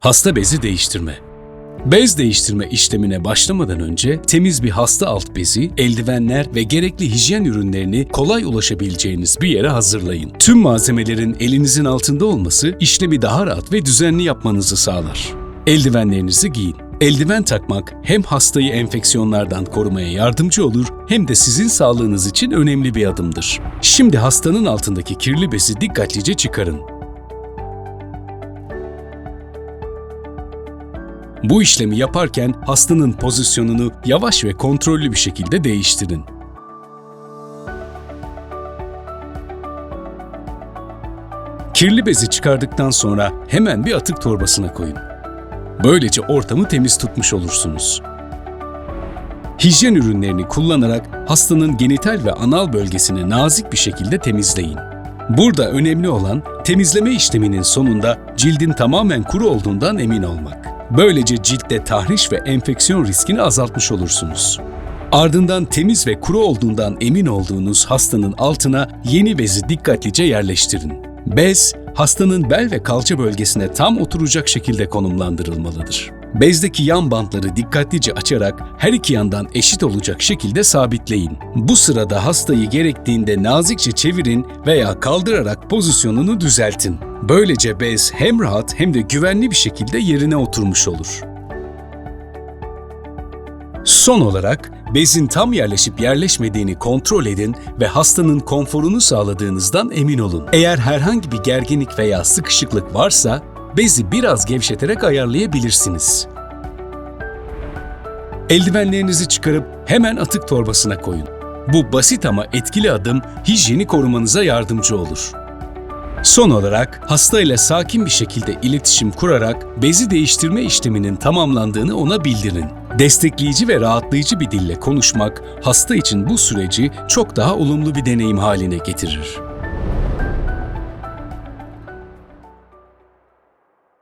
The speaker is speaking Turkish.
Hasta bezi değiştirme. Bez değiştirme işlemine başlamadan önce temiz bir hasta alt bezi, eldivenler ve gerekli hijyen ürünlerini kolay ulaşabileceğiniz bir yere hazırlayın. Tüm malzemelerin elinizin altında olması işlemi daha rahat ve düzenli yapmanızı sağlar. Eldivenlerinizi giyin. Eldiven takmak hem hastayı enfeksiyonlardan korumaya yardımcı olur hem de sizin sağlığınız için önemli bir adımdır. Şimdi hastanın altındaki kirli bezi dikkatlice çıkarın. Bu işlemi yaparken hastanın pozisyonunu yavaş ve kontrollü bir şekilde değiştirin. Kirli bezi çıkardıktan sonra hemen bir atık torbasına koyun. Böylece ortamı temiz tutmuş olursunuz. Hijyen ürünlerini kullanarak hastanın genital ve anal bölgesini nazik bir şekilde temizleyin. Burada önemli olan temizleme işleminin sonunda cildin tamamen kuru olduğundan emin olmak. Böylece ciltte tahriş ve enfeksiyon riskini azaltmış olursunuz. Ardından temiz ve kuru olduğundan emin olduğunuz hastanın altına yeni bezi dikkatlice yerleştirin. Bez, hastanın bel ve kalça bölgesine tam oturacak şekilde konumlandırılmalıdır. Bezdeki yan bantları dikkatlice açarak her iki yandan eşit olacak şekilde sabitleyin. Bu sırada hastayı gerektiğinde nazikçe çevirin veya kaldırarak pozisyonunu düzeltin. Böylece bez hem rahat hem de güvenli bir şekilde yerine oturmuş olur. Son olarak bezin tam yerleşip yerleşmediğini kontrol edin ve hastanın konforunu sağladığınızdan emin olun. Eğer herhangi bir gerginlik veya sıkışıklık varsa bezi biraz gevşeterek ayarlayabilirsiniz. Eldivenlerinizi çıkarıp hemen atık torbasına koyun. Bu basit ama etkili adım hijyeni korumanıza yardımcı olur. Son olarak hastayla sakin bir şekilde iletişim kurarak bezi değiştirme işleminin tamamlandığını ona bildirin. Destekleyici ve rahatlayıcı bir dille konuşmak hasta için bu süreci çok daha olumlu bir deneyim haline getirir.